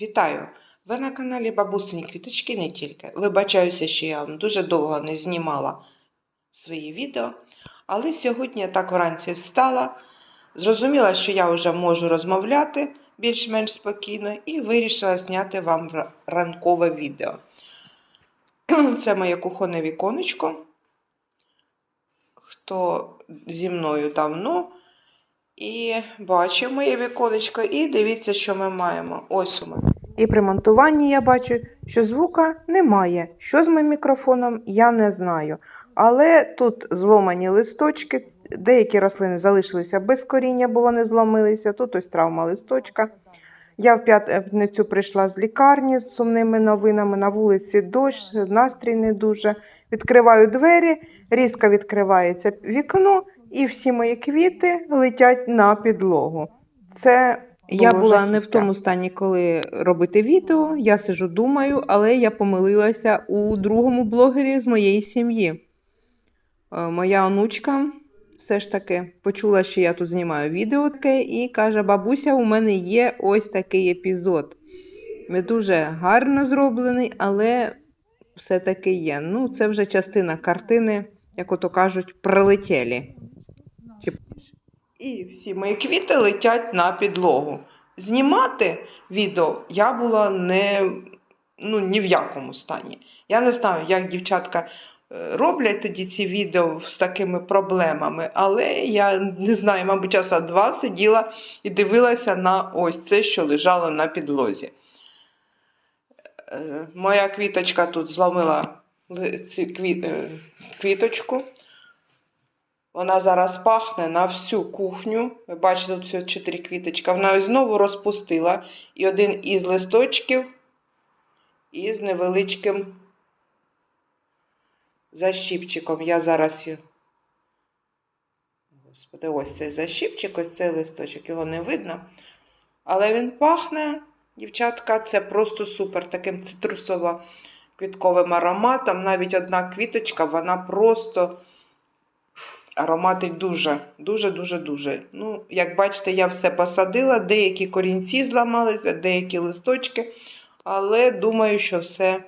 Вітаю! Ви на каналі Бабусині Квіточки не тільки. Вибачаюся, що я вам дуже довго не знімала свої відео, але сьогодні я так вранці встала, зрозуміла, що я вже можу розмовляти більш-менш спокійно, і вирішила зняти вам ранкове відео. Це моє кухонне віконечко. Хто зі мною давно і бачив моє віконечко, і дивіться, що ми маємо. Ось у мене. І при монтуванні я бачу, що звука немає. Що з моїм мікрофоном, я не знаю. Але тут зломані листочки, деякі рослини залишилися без коріння, бо вони зломилися. Тут ось травма листочка. Я в п'ятницю прийшла з лікарні з сумними новинами. На вулиці дощ, настрій не дуже. Відкриваю двері, різко відкривається вікно, і всі мої квіти летять на підлогу. Це Я було була не в тому стані, коли робити відео. Я сижу, думаю, але я помилилася у другому блогері з моєї сім'ї. Е, Моя онучка все ж таки почула, що я тут знімаю відео таке, і каже: бабуся, у мене є ось такий епізод. Не дуже гарно зроблений, але все-таки є. Ну, це вже частина картини, як ото кажуть, прилетілі. І всі мої квіти летять на підлогу. Знімати відео я була не ну, ні в якому стані. Я не знаю, як дівчатка е, роблять тоді ці відео з такими проблемами, але я не знаю, мабуть, часа два сиділа і дивилася на ось це, що лежало на підлозі. Е, Моя квіточка тут зламила цю е, квіточку. Вона зараз пахне на всю кухню. Ви бачите, тут всього чотири квіточка. Вона ось знову розпустила. І один із листочків із невеличким защіпчиком. Я зараз його. Господи, ось цей защіпчик, ось цей листочок. Його не видно. Але він пахне, дівчатка, це просто супер. Таким цитрусово-квітковим ароматом. Навіть одна квіточка, вона просто ароматить дуже, дуже, дуже, дуже. Ну, як бачите, я все посадила, деякі корінці зламалися, деякі листочки, але думаю, що все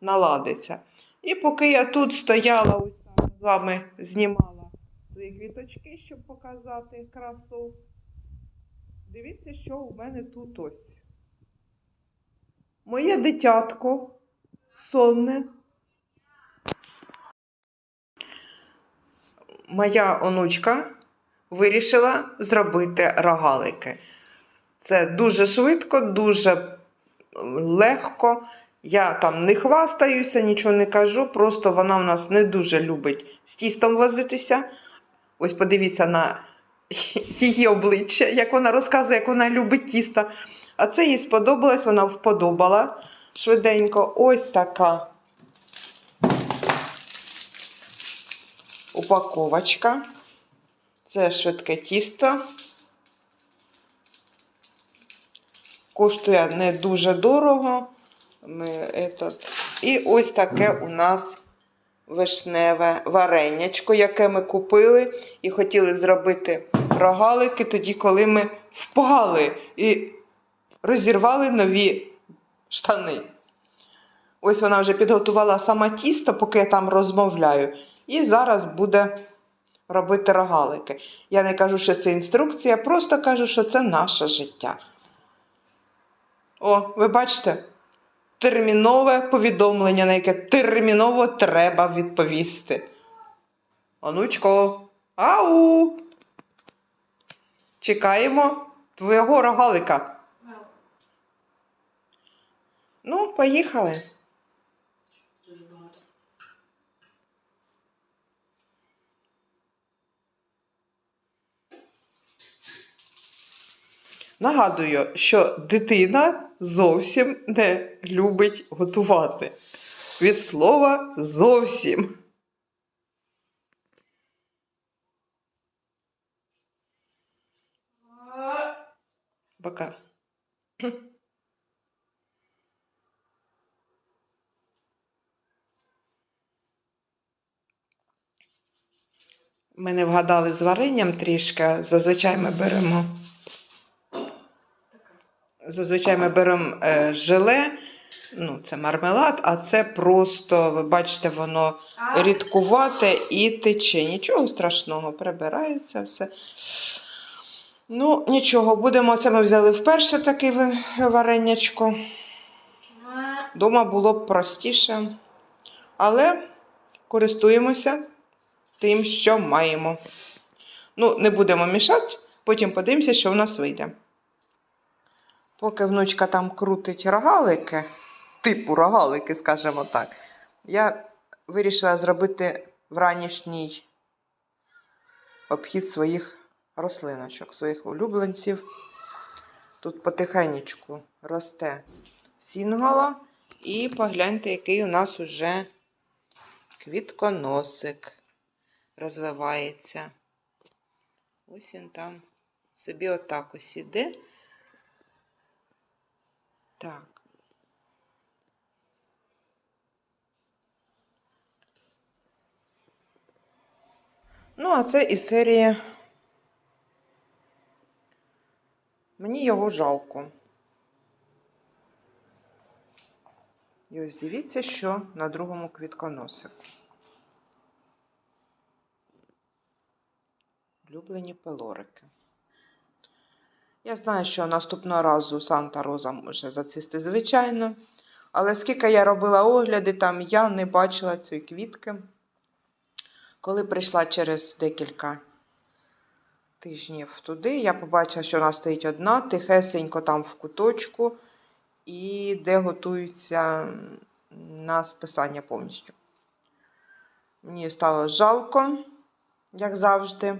наладиться. І поки я тут стояла, ось там з вами знімала свої квіточки, щоб показати красу. Дивіться, що у мене тут ось. Моє дитятко сонне. Моя онучка вирішила зробити рогалики. Це дуже швидко, дуже легко. Я там не хвастаюся, нічого не кажу, просто вона в нас не дуже любить з тістом возитися. Ось подивіться на її обличчя, як вона розказує, як вона любить тісто. А це їй сподобалось, вона вподобала швиденько. Ось така упаковочка. Це швидке тісто. Коштує не дуже дорого. Ми, этот. І ось таке у нас вишневе варенячко, яке ми купили і хотіли зробити рогалики тоді, коли ми впали і розірвали нові штани. Ось вона вже підготувала сама тісто, поки я там розмовляю. І зараз буде робити рогалики. Я не кажу, що це інструкція, просто кажу, що це наше життя. О, ви бачите? Термінове повідомлення, на яке терміново треба відповісти. Онучко, ау! Чекаємо твого рогалика. Ну, поїхали. Нагадую, що дитина зовсім не любить готувати. Від слова зовсім. Пока. Ми не вгадали з варенням трішки. Зазвичай ми беремо Зазвичай ми беремо е, желе, ну, це мармелад, а це просто, ви бачите, воно рідкувате і тече. Нічого страшного, прибирається все. Ну, нічого, будемо. Це ми взяли вперше таке варенячко. Дома було б простіше. Але користуємося тим, що маємо. Ну, не будемо мішати, потім подивимося, що в нас вийде. Поки внучка там крутить рогалики, типу рогалики, скажімо так, я вирішила зробити вранішній обхід своїх рослиночок, своїх улюбленців. Тут потихенечку росте сінгола. І погляньте, який у нас уже квітконосик розвивається. Ось він там собі отак ось іде. Так. Ну, а це із серії. Мені його жалко. І ось дивіться, що на другому квітконосику. Улюблені пелорики. Я знаю, що наступного разу Санта Роза може зацвісти, звичайно. Але скільки я робила огляди, там я не бачила цієї квітки. Коли прийшла через декілька тижнів туди, я побачила, що вона стоїть одна, тихесенько там в куточку, і де готуються на списання повністю. Мені стало жалко, як завжди.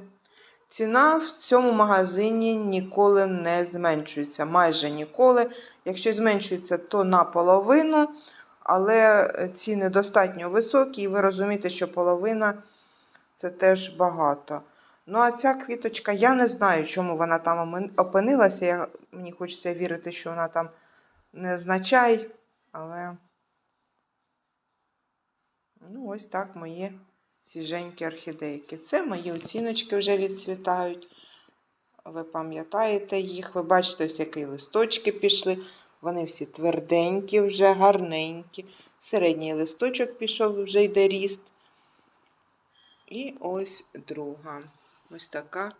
Ціна в цьому магазині ніколи не зменшується, майже ніколи. Якщо зменшується, то наполовину, але ціни достатньо високі, і ви розумієте, що половина це теж багато. Ну, а ця квіточка, я не знаю, чому вона там опинилася. Я, мені хочеться вірити, що вона там не означає, але ну, ось так мої свіженькі орхідейки. Це мої оціночки вже відцвітають. Ви пам'ятаєте їх, ви бачите, ось які листочки пішли. Вони всі тверденькі, вже гарненькі. Середній листочок пішов, вже йде ріст. І ось друга. Ось така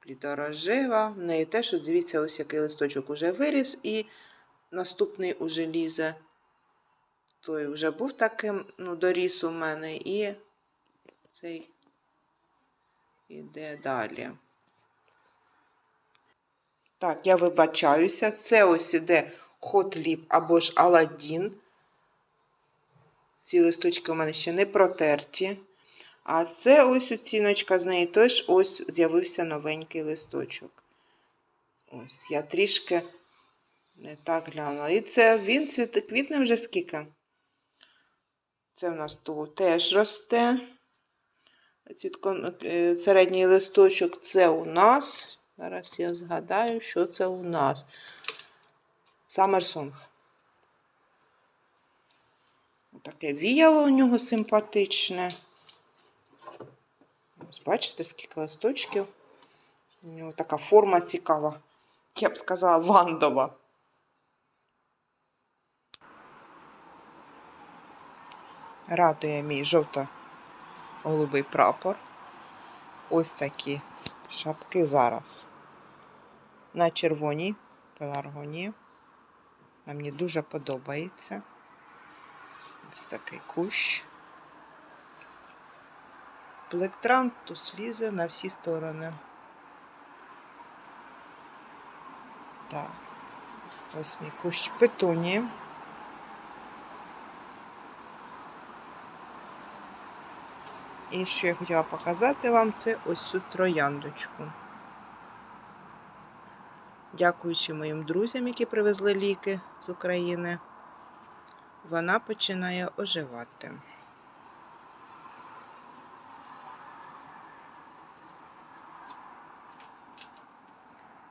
плідорожева. В неї теж, ось дивіться, ось який листочок уже виріс, і наступний уже лізе. Той вже був таким, ну, доріс у мене, і цей іде далі. Так, я вибачаюся. Це ось іде Lip або ж Аладдін. Ці листочки у мене ще не протерті. А це ось оціночка з неї теж ось з'явився новенький листочок. Ось, я трішки не так глянула. І це він цвіте, квітне вже скільки? Це в нас тут теж росте. Цвітко, е, середній листочок це у нас. Зараз я згадаю, що це у нас. Саммерсонг. Таке віяло у нього симпатичне. Ось бачите, скільки листочків. У нього така форма цікава. Я б сказала, вандова. Радує мій жовто-голубий прапор. Ось такі шапки зараз. На червоній пеларгонії. Нам мені дуже подобається. Ось такий кущ. Плектрам тут слізе на всі сторони. Так, ось мій кущ петунії. І що я хотіла показати вам, це ось цю трояндочку. Дякуючи моїм друзям, які привезли ліки з України, вона починає оживати.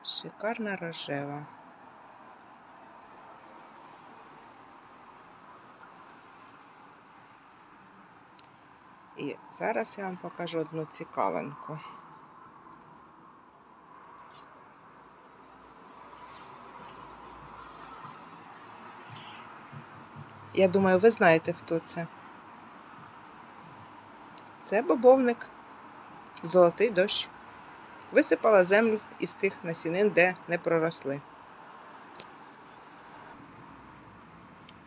Шикарна рожева. І зараз я вам покажу одну цікавинку. Я думаю, ви знаєте, хто це. Це бобовник, золотий дощ. Висипала землю із тих насінин, де не проросли.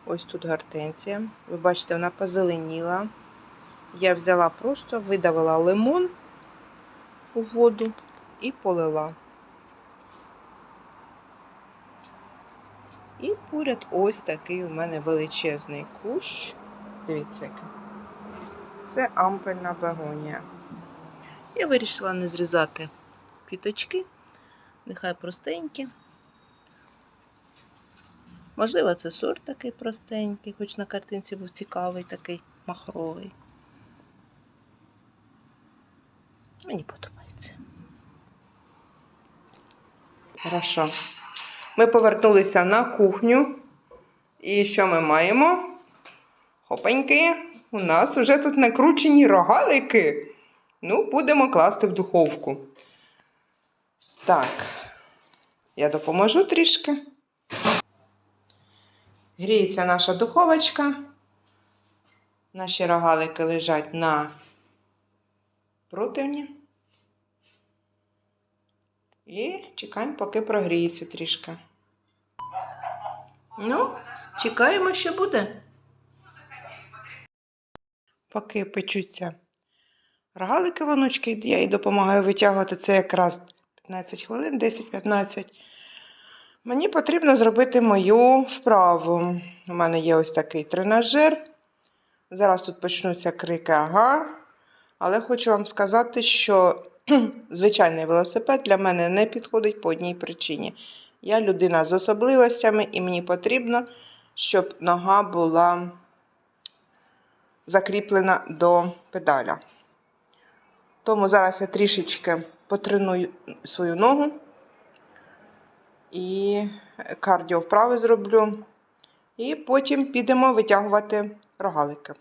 Ось тут гортенція. Ви бачите, вона позеленіла. Я взяла просто, видавила лимон у воду і полила. І поряд ось такий у мене величезний кущ. Дивіться, який. Це ампельна бегонія. Я вирішила не зрізати квіточки, нехай простенькі. Можливо, це сорт такий простенький, хоч на картинці був цікавий, такий махровий. Мені подобається. Хорошо. Ми повернулися на кухню. І що ми маємо? Хопеньки, у нас вже тут накручені рогалики. Ну, будемо класти в духовку. Так, я допоможу трішки. Гріється наша духовочка. Наші рогалики лежать на противні. І чекаємо, поки прогріється трішки. Ну, чекаємо, що буде. Поки печуться рогалики вонучки, я їй допомагаю витягувати це якраз 15 хвилин, 10-15. Мені потрібно зробити мою вправу. У мене є ось такий тренажер. Зараз тут почнуться крики ага. Але хочу вам сказати, що звичайний велосипед для мене не підходить по одній причині. Я людина з особливостями, і мені потрібно, щоб нога була закріплена до педаля. Тому зараз я трішечки потреную свою ногу і кардіо вправи зроблю. І потім підемо витягувати рогалики.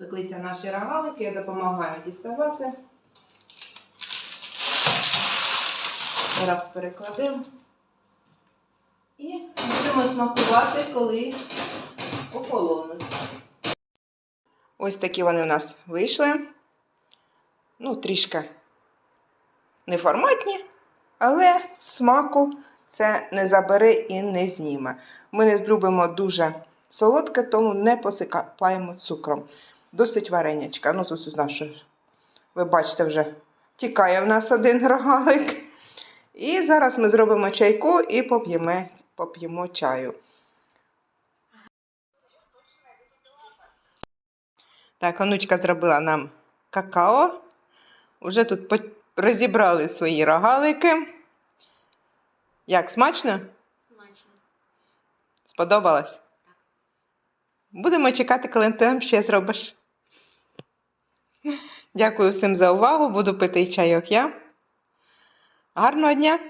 Спеклися наші рогалики, я допомагаю діставати. Зараз перекладемо. І будемо смакувати, коли охолонуть. Ось такі вони в нас вийшли. Ну, трішки неформатні, але смаку це не забере і не зніме. Ми не любимо дуже солодке, тому не посипаємо цукром. Досить варенячка. Ну, тут що, ви бачите, вже тікає в нас один рогалик. І зараз ми зробимо чайку і поп'ємо, поп'ємо чаю. Так, онучка зробила нам какао. Уже тут розібрали свої рогалики. Як смачно? Смачно. Сподобалось? Так. Будемо чекати, коли ти нам ще зробиш. Дякую всім за увагу. Буду пити чайок я. Гарного дня!